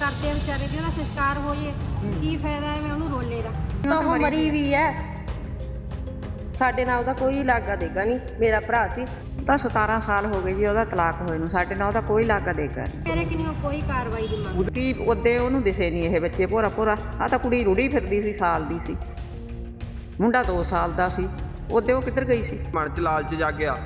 ਕਰਦੇ ਆ ਵਿਚਾਰੇ ਦੀ ਉਹਦਾ ਸੰਸਕਾਰ ਹੋ ਜੇ ਕੀ ਫਾਇਦਾ ਹੈ ਮੈਂ ਉਹਨੂੰ ਰੋਲੇ ਦਾ? ਤਾਂ ਉਹ ਮਰੀ ਵੀ ਹੈ ਸਾਡੇ ਨਾਲ ਉਹਦਾ ਕੋਈ ਲਾਗਾ ਦੇਗਾ ਨਹੀਂ ਮੇਰਾ ਭਰਾ ਸੀ। ਤਾਂ 17 ਸਾਲ ਹੋ ਗਏ ਜੀ ਉਹਦਾ ਤਲਾਕ ਹੋਏ ਨੂੰ ਸਾਡੇ ਨਾਲ ਉਹਦਾ ਕੋਈ ਲਾਗਾ ਦੇਗਾ ਨਹੀਂ। ਮੇਰੇ ਕਿੰਨੀ ਕੋਈ ਕਾਰਵਾਈ ਦੀ ਮੰਗ ਕੀ ਉਹਦੇ ਉਹਨੂੰ ਦਿਸੇ ਨਹੀਂ ਇਹ ਬੱਚੇ ਭੋਰਾ ਭੋਰਾ। ਆ ਤਾਂ ਕੁੜੀ ਰੁੜੀ ਫਿਰਦੀ ਸੀ ਸਾਲ ਦੀ ਸੀ। ਮੁੰਡਾ 2 ਸਾਲ ਦਾ ਸੀ। ਉਹਦੇ ਉਹ ਕਿੱਧਰ ਗਈ ਸੀ? ਮਨ ਚ ਲਾਲਚ ਜਾਗਿਆ।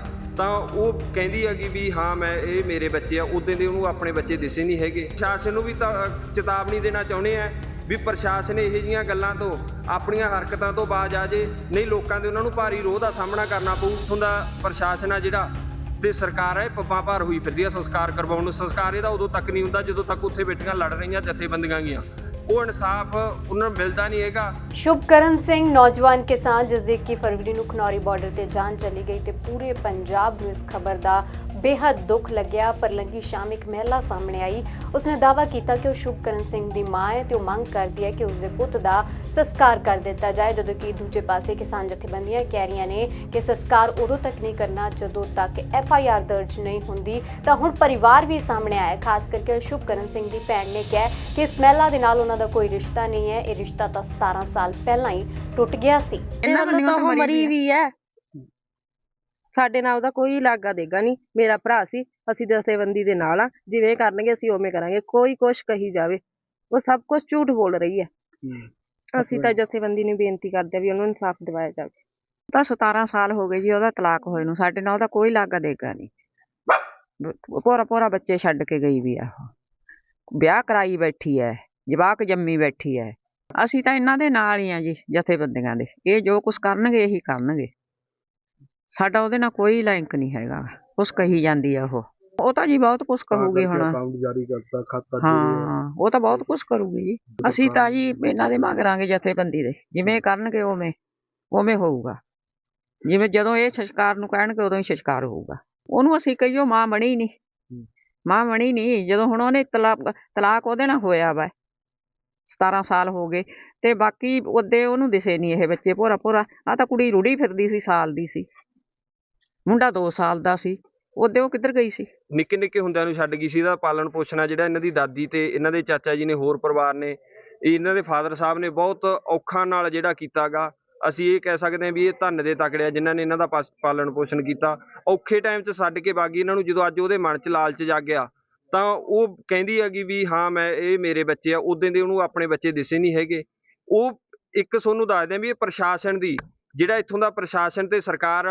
ਤਾਂ ਉਹ ਕਹਿੰਦੀ ਹੈਗੀ ਵੀ ਹਾਂ, ਮੈਂ ਇਹ ਮੇਰੇ ਬੱਚੇ ਆ ਉਦੋਂ ਦੇ ਉਹਨੂੰ ਆਪਣੇ ਬੱਚੇ ਦਿਸੇ ਨਹੀਂ ਹੈਗੇ। ਪ੍ਰਸ਼ਾਸਨ ਨੂੰ ਵੀ ਤਾਂ ਚੇਤਾਵਨੀ ਦੇਣਾ ਚਾਹੁੰਦੇ ਆ ਵੀ ਪ੍ਰਸ਼ਾਸਨ ਇਹੋ ਜਿਹੀਆਂ ਗੱਲਾਂ ਤੋਂ, ਆਪਣੀਆਂ ਹਰਕਤਾਂ ਤੋਂ ਬਾਜ਼ ਆ ਜੇ, ਨਹੀਂ ਲੋਕਾਂ ਦੇ ਉਹਨਾਂ ਨੂੰ ਭਾਰੀ ਰੋਹ ਦਾ ਸਾਹਮਣਾ ਕਰਨਾ ਪਊ। ਉੱਥੋਂ ਦਾ ਪ੍ਰਸ਼ਾਸਨ ਆ ਜਿਹੜਾ, ਤੇ ਸਰਕਾਰ ਹੈ ਪੱਪਾਂ ਭਾਰ ਹੋਈ ਫਿਰਦੀ ਆ, ਸੰਸਕਾਰ ਕਰਵਾਉਣ ਨੂੰ। ਸੰਸਕਾਰ ਇਹਦਾ ਉਦੋਂ ਤੱਕ ਨਹੀਂ ਹੁੰਦਾ ਜਦੋਂ ਤੱਕ ਉੱਥੇ ਬੈਠੀਆਂ ਲੜ ਰਹੀਆਂ, ਜਥੇਬੰਦੀਆਂ ਗੀਆਂ। ਉਹ ਇਨਸਾਫ ਉਹਨਾਂ ਨੂੰ ਮਿਲਦਾ ਨਹੀਂ ਹੈਗਾ। ਸ਼ੁਭਕਰਨ ਸਿੰਘ ਨੌਜਵਾਨ ਕਿਸਾਨ ਜਿਸ ਦੀ 21 ਫਰਵਰੀ ਨੂੰ ਖਨੌਰੀ ਬਾਰਡਰ ਤੇ ਜਾਨ ਚਲੀ ਗਈ ਤੇ ਪੂਰੇ ਪੰਜਾਬ ਨੂੰ ਇਸ ਖਬਰ ਦਾ ਬੇਹੱਦ ਦੁੱਖ ਲੱਗਿਆ, ਪਰ ਲੰਗੀ ਸ਼ਾਮ ਇੱਕ ਮਹਿਲਾ ਸਾਹਮਣੇ ਆਈ। ਉਸਨੇ ਦਾਅਵਾ ਕੀਤਾ ਕਿ ਉਹ ਸ਼ੁਭਕਰਨ ਸਿੰਘ ਦੀ ਮਾਂ ਹੈ ਤੇ ਉਹ ਮੰਗ ਕਰਦੀ ਹੈ ਕਿ ਉਸਦੇ ਪੁੱਤ ਦਾ ਸੰਸਕਾਰ ਕਰ ਦਿੱਤਾ ਜਾਏ, ਜਦੋਂ ਕਿ ਦੂਜੇ ਪਾਸੇ ਕਿਸਾਨ ਜਥੇਬੰਦੀਆਂ ਕਹਿ ਰਹੀਆਂ ਨੇ ਕਿ ਸੰਸਕਾਰ ਉਦੋਂ ਤੱਕ ਨਹੀਂ ਕਰਨਾ, ਜਦੋਂ ਤੱਕ ਐਫ ਆਈ ਆਰ ਦਰਜ ਨਹੀਂ ਹੁੰਦੀ। ਤਾਂ ਹੁਣ ਪਰਿਵਾਰ ਵੀ ਸਾਹਮਣੇ ਆਇਆ ਖਾਸ ਕਰਕੇ ਸ਼ੁਭਕਰਨ ਸਿੰਘ ਦੀ ਭੈਣ ਨੇ ਕਿਹਾ ਕਿ ਇਸ ਮਹਿਲਾ ਦੇ ਨਾਲ ਉਹਨਾਂ ਦਾ ਕੋਈ ਰਿਸ਼ਤਾ ਨਹੀਂ ਹੈ। ਇਹ ਰਿਸ਼ਤਾ ਤਾਂ 17 ਸਾਲ ਪਹਿਲਾਂ ਹੀ ਟੁੱਟ ਗਿਆ ਸੀ। ਇਹਨਾਂ ਵੱਲੋਂ ਤਾਂ ਉਹ ਮਰੀ ਵੀ ਹੈ। ਸਾਡੇ ਨਾਲ ਉਹਦਾ ਕੋਈ ਲਾਗਾ ਦੇਗਾ ਨਹੀਂ। ਮੇਰਾ ਭਰਾ ਸੀ ਅਸੀਂ ਦਸਤੇਬੰਦੀ ਦੇ ਨਾਲ ਆ। ਜਿਵੇਂ ਕਰਨਗੇ ਅਸੀਂ ਉਵੇਂ ਕਰਾਂਗੇ। ਕੋਈ ਕੁਛ ਕਹੀ ਜਾਵੇ। ਉਹ ਸਭ ਕੁਝ ਝੂਠ ਬੋਲ ਰਹੀ ਹੈ। ਅਸੀਂ ਤਾਂ ਜਥੇਬੰਦੀ ਨੂੰ ਬੇਨਤੀ ਕਰਦੇ ਆ ਵੀ ਉਹਨੂੰ ਇਨਸਾਫ ਦਿਵਾਇਆ ਜਾਵੇ। ਤਾਂ 17 ਸਾਲ ਹੋ ਗਏ ਜੀ ਉਹਦਾ ਤਲਾਕ ਹੋਏ ਨੂੰ। ਸਾਡੇ ਨਾਲ ਉਹਦਾ ਕੋਈ ਲਾਗਾ ਦੇਗਾ ਨਹੀਂ। ਭੋਰਾ ਭੋਰਾ ਬੱਚੇ ਛੱਡ ਕੇ ਗਈ ਵੀ ਆ ਵਿਆਹ ਕਰਾਈ ਬੈਠੀ ਐ ਜਵਾਕ ਜੰਮੀ ਬੈਠੀ ਐ। ਅਸੀਂ ਤਾਂ ਇਹਨਾਂ ਦੇ ਨਾਲ ਹੀ ਆ ਜੀ ਜਥੇਬੰਦੀਆਂ ਦੇ। ਇਹ ਜੋ ਕੁਝ ਕਰਨਗੇ ਇਹੀ ਕਰਨਗੇ। ਸਾਡਾ ਉਹਦੇ ਨਾਲ ਕੋਈ ਲਿੰਕ ਨਹੀਂ ਹੈਗਾ। ਕੁਛ ਕਹੀ ਜਾਂਦੀ ਆ ਉਹ। ਉਹ ਤਾਂ ਜੀ ਬਹੁਤ ਕੁਝ ਕਹੂਗੀ ਹੁਣ। ਅਕਾਊਂਟ ਜਾਰੀ ਕਰਤਾ ਖਾਤਾ ਹਾਂ ਉਹ ਤਾਂ ਬਹੁਤ ਕੁਝ ਕਰੂਗੀ ਜੀ। ਅਸੀਂ ਤਾਂ ਜੀ ਇਹਨਾਂ ਦੇ ਮੰਗਾਂਗੇ ਜਥੇਬੰਦੀ ਦੇ। ਜਿਵੇਂ ਕਰਨਗੇ ਉਵੇਂ ਉਵੇਂ ਹੋਊਗਾ। ਜਿਵੇਂ ਜਦੋਂ ਇਹ ਸੰਸਕਾਰ ਨੂੰ ਕਹਿਣਗੇ ਉਦੋਂ ਹੀ ਸੰਸਕਾਰ ਹੋਊਗਾ। ਉਹਨੂੰ ਅਸੀਂ ਕਹੀਓ ਮਾਂ ਬਣੀ ਨਹੀਂ। ਮਾਂ ਬਣੀ ਨਹੀਂ। ਜਦੋਂ ਹੁਣ ਉਹਨੇ ਤਲਾਕ ਤਲਾਕ ਉਹਦੇ ਨਾਲ ਹੋਇਆ ਵਾ। 17 ਸਾਲ ਹੋ ਗਏ ਤੇ ਬਾਕੀ ਉਹਦੇ ਉਹਨੂੰ ਦਿਸੇ ਨਹੀਂ ਇਹ ਬੱਚੇ ਭੋਰਾ ਭੋਰਾ। ਆ ਤਾਂ ਕੁੜੀ ਰੁੜੀ ਫਿਰਦੀ ਸੀ, ਸਾਲ ਦੀ ਸੀ। ਮੁੰਡਾ 2 ਸਾਲ ਦਾ ਸੀ। ਉਹਦੇ ਉਹ ਕਿੱਧਰ ਗਈ ਸੀ? ਨਿੱਕੇ ਨਿੱਕੇ ਹੁੰਦਿਆਂ ਨੂੰ ਛੱਡ ਗਈ ਸੀ। ਇਹਦਾ ਪਾਲਣ ਪੋਸ਼ਣਾ ਜਿਹੜਾ ਇਹਨਾਂ ਦੀ ਦਾਦੀ ਤੇ ਇਹਨਾਂ ਦੇ ਚਾਚਾ ਜੀ ਨੇ, ਹੋਰ ਪਰਿਵਾਰ ਨੇ। ਇਹਨਾਂ ਦੇ ਫਾਦਰ ਸਾਹਿਬ ਨੇ ਬਹੁਤ ਔਖਾ ਨਾਲ ਜਿਹੜਾ ਕੀਤਾਗਾ। ਅਸੀਂ ਇਹ ਕਹਿ ਸਕਦੇ ਹਾਂ ਵੀ ਇਹ ਧੰਨ ਦੇ ਤਕੜੇ ਆ ਜਿਨ੍ਹਾਂ ਨੇ ਇਹਨਾਂ ਦਾ ਪਾਲਣ ਪੋਸ਼ਣ ਕੀਤਾ। ਔਖੇ ਟਾਈਮ 'ਚ ਛੱਡ ਕੇ ਬਾਗੀ ਇਹਨਾਂ ਨੂੰ ਜਦੋਂ ਅੱਜ ਉਹਦੇ ਮਨ 'ਚ ਲਾਲਚ ਜਾਗਿਆ ਤਾਂ ਉਹ ਕਹਿੰਦੀ ਹੈਗੀ ਵੀ ਹਾਂ, ਮੈਂ ਇਹ ਮੇਰੇ ਬੱਚੇ ਆ ਉਦੋਂ ਦੇ ਉਹਨੂੰ ਆਪਣੇ ਬੱਚੇ ਦਿਸੇ ਨਹੀਂ ਹੈਗੇ। ਉਹ ਇੱਕ ਤੁਹਾਨੂੰ ਦੱਸਦੇ ਆ ਵੀ ਇਹ ਪ੍ਰਸ਼ਾਸਨ ਦੀ, ਜਿਹੜਾ ਇੱਥੋਂ ਦਾ ਪ੍ਰਸ਼ਾਸਨ ਤੇ ਸਰਕਾਰ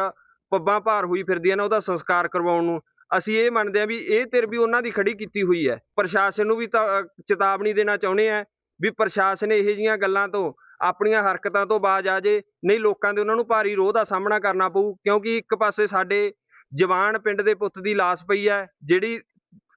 ਪੱਬਾਂ ਭਾਰ ਹੋਈ ਫਿਰਦੀ ਹੈ ਨਾ, ਉਹਦਾ ਸੰਸਕਾਰ ਕਰਵਾਉਣ ਨੂੰ। ਅਸੀਂ ਇਹ ਮੰਨਦੇ ਹਾਂ ਵੀ ਇਹ ਧਿਰ ਵੀ ਉਹਨਾਂ ਦੀ ਖੜੀ ਕੀਤੀ ਹੋਈ ਹੈ ਪ੍ਰਸ਼ਾਸਨ ਨੂੰ ਵੀ ਤਾਂ ਚੇਤਾਵਨੀ ਦੇਣਾ ਚਾਹੁੰਦੇ ਆ ਵੀ ਪ੍ਰਸ਼ਾਸਨ ਇਹੋ ਜਿਹੀਆਂ ਗੱਲਾਂ ਤੋਂ, ਆਪਣੀਆਂ ਹਰਕਤਾਂ ਤੋਂ ਬਾਜ਼ ਆ ਜੇ, ਨਹੀਂ ਲੋਕਾਂ ਦੇ ਉਹਨਾਂ ਨੂੰ ਭਾਰੀ ਰੋਹ ਦਾ ਸਾਹਮਣਾ ਕਰਨਾ ਪਊ, ਕਿਉਂਕਿ ਇੱਕ ਪਾਸੇ ਸਾਡੇ ਜਵਾਨ ਪਿੰਡ ਦੇ ਪੁੱਤ ਦੀ ਲਾਸ਼ ਪਈ ਹੈ ਜਿਹੜੀ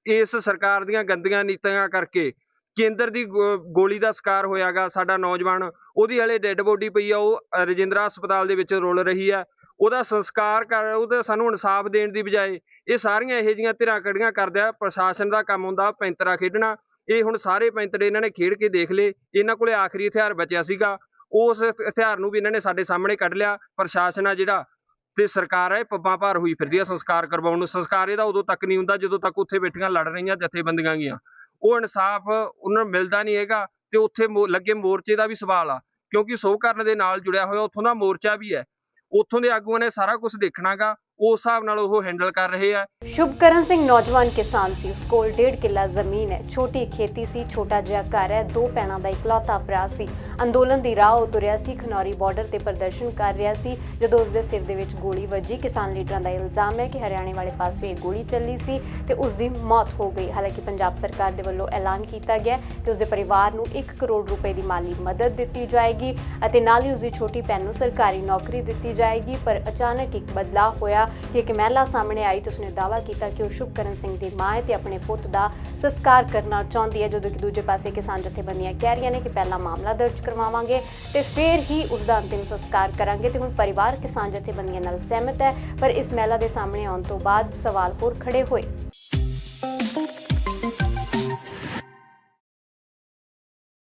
ਇਸ ਸਰਕਾਰ ਦੀਆਂ ਗੰਦੀਆਂ ਨੀਤੀਆਂ ਕਰਕੇ ਕੇਂਦਰ ਦੀ ਗੋ- ਗੋਲੀ ਦਾ ਸ਼ਿਕਾਰ ਹੋਇਆਗਾ, ਸਾਡਾ ਨੌਜਵਾਨ, ਉਹਦੀ ਹਲੇ ਡੈੱਡ ਬੋਡੀ ਪਈ ਆ, ਉਹ ਰਜਿੰਦਰਾ ਹਸਪਤਾਲ ਦੇ ਵਿੱਚ ਰੁਲ ਰਹੀ ਹੈ ਉਹਦਾ ਸੰਸਕਾਰ ਕਰ, ਉਹਦਾ ਸਾਨੂੰ ਇਨਸਾਫ ਦੇਣ ਦੀ ਬਜਾਏ ਇਹ ਸਾਰੀਆਂ ਇਹੋ ਜਿਹੀਆਂ ਧਿਰਾਂ ਕੜੀਆਂ ਕਰਦਾ ਪ੍ਰਸ਼ਾਸਨ ਦਾ ਕੰਮ ਹੁੰਦਾ, ਪੈਂਤਰਾ ਖੇਡਣਾ। ਇਹ ਹੁਣ ਸਾਰੇ ਪੈਂਤਰੇ ਇਹਨਾਂ ਨੇ ਖੇਡ ਕੇ ਦੇਖ ਲਏ, ਇਹਨਾਂ ਕੋਲੇ ਆਖਰੀ ਹਥਿਆਰ ਬਚਿਆ ਸੀਗਾ। ਉਸ ਹਥਿਆਰ ਨੂੰ ਵੀ ਇਹਨਾਂ ਨੇ ਸਾਡੇ ਸਾਹਮਣੇ ਕੱਢ ਲਿਆ। ਪ੍ਰਸ਼ਾਸਨ ਆ ਜਿਹੜਾ ਤੇ ਸਰਕਾਰ ਹੈ ਇਹ ਪੱਬਾਂ ਭਾਰ ਹੋਈ ਫਿਰਦੀ ਆ, ਸੰਸਕਾਰ ਕਰਵਾਉਣ ਨੂੰ। ਸੰਸਕਾਰ ਇਹਦਾ ਉਦੋਂ ਤੱਕ ਨਹੀਂ ਹੁੰਦਾ ਜਦੋਂ ਤੱਕ ਉੱਥੇ ਬੈਠੀਆਂ ਲੜ ਰਹੀਆਂ ਜਥੇਬੰਦੀਆਂ ਗੀਆਂ। ਉਹ ਇਨਸਾਫ ਉਹਨਾਂ ਨੂੰ ਮਿਲਦਾ ਨਹੀਂ ਹੈਗਾ ਤੇ ਉੱਥੇ ਮੋ- ਲੱਗੇ ਮੋਰਚੇ ਦਾ ਵੀ ਸਵਾਲ ਆ। ਕਿਉਂਕਿ ਸੋ ਕਰਨ ਦੇ ਨਾਲ ਜੁੜਿਆ ਹੋਇਆ ਉੱਥੋਂ ਦਾ ਮੋਰਚਾ ਵੀ ਹੈ। ਉੱਥੋਂ ਦੇ ਆਗੂਆਂ ਨੇ ਸਾਰਾ ਕੁਝ ਦੇਖਣਾਗਾ। ਉਸ ਹਿਸਾਬ ਨਾਲ ਉਹ ਹੈਂਡਲ ਕਰ ਰਹੇ ਆ। ਸ਼ੁਭਕਰਨ ਸਿੰਘ ਨੌਜਵਾਨ ਕਿਸਾਨ ਸੀ। ਉਸ ਕੋਲ 1.5 ਕਿੱਲਾ ਜ਼ਮੀਨ ਹੈ। ਛੋਟੀ ਖੇਤੀ ਸੀ, ਛੋਟਾ ਜਿਹਾ ਘਰ ਹੈ। ਦੋ ਭੈਣਾਂ ਦਾ ਇਕਲੌਤਾ ਭਰਾ ਸੀ। ਅੰਦੋਲਨ ਦੀ ਰਾਹ ਉਤਰਿਆ ਸੀ। ਖਨੌਰੀ ਬਾਰਡਰ ਤੇ ਪ੍ਰਦਰਸ਼ਨ ਕਰ ਰਿਹਾ ਸੀ। ਜਦੋਂ ਉਸ ਦੇ ਸਿਰ ਦੇ ਵਿੱਚ ਗੋਲੀ ਵੱਜੀ, ਕਿਸਾਨ ਲੀਡਰਾਂ ਦਾ ਇਲਜ਼ਾਮ ਹੈ ਕਿ ਹਰਿਆਣੇ ਵਾਲੇ ਪਾਸੋਂ ਇਹ ਗੋਲੀ ਚੱਲੀ ਸੀ ਤੇ ਉਸ ਦੀ ਮੌਤ ਹੋ ਗਈ। ਹਾਲਾਂਕਿ ਪੰਜਾਬ ਸਰਕਾਰ ਦੇ ਵੱਲੋਂ ਐਲਾਨ ਕੀਤਾ ਗਿਆ ਕਿ ਉਸ ਦੇ ਪਰਿਵਾਰ ਨੂੰ 1 ਕਰੋੜ ਰੁਪਏ ਦੀ ਮਾਲੀ ਮਦਦ ਦਿੱਤੀ ਜਾਏਗੀ ਅਤੇ ਨਾਲ ਹੀ ਉਸ ਦੀ ਛੋਟੀ ਭੈਣ ਨੂੰ ਸਰਕਾਰੀ ਨੌਕਰੀ ਦਿੱਤੀ ਜਾਏਗੀ, ਪਰ ਅਚਾਨਕ ਇੱਕ ਬਦਲਾਅ ਹੋਇਆ ਕਿ ਇੱਕ ਮਹਿਲਾ ਸਾਹਮਣੇ ਆਈ। ਤੇ ਉਸਨੇ ਦਾਅਵਾ ਕੀਤਾ ਕਿ ਉਹ ਸ਼ੁਭਕਰਨ ਸਿੰਘ ਦੀ ਮਾਂ ਹੈ ਤੇ ਆਪਣੇ ਪੁੱਤ ਦਾ ਸੰਸਕਾਰ ਕਰਨਾ ਚਾਹੁੰਦੀ ਹੈ, ਜਦੋਂ ਕਿ ਦੂਜੇ ਪਾਸੇ ਕਿਸਾਨ ਜਥੇਬੰਦੀਆਂ ਕਹਿ ਰਹੀਆਂ ਨੇ ਕਿ ਪਹਿਲਾਂ ਮਾਮਲਾ ਦਰਜ ਕਰਵਾਵਾਂਗੇ ਤੇ ਫਿਰ ਹੀ ਉਸ ਦਾ ਅੰਤਿਮ ਸੰਸਕਾਰ ਕਰਾਂਗੇ ਤੇ ਹੁਣ ਪਰਿਵਾਰ ਕਿਸਾਨ ਜਥੇਬੰਦੀਆਂ ਨਾਲ ਸਹਿਮਤ ਹੈ। ਪਰ ਇਸ ਮਹਿਲਾ ਦੇ ਸਾਹਮਣੇ ਆਉਣ ਤੋਂ ਬਾਅਦ ਸਵਾਲ ਹੋਰ ਖੜੇ ਹੋਏ।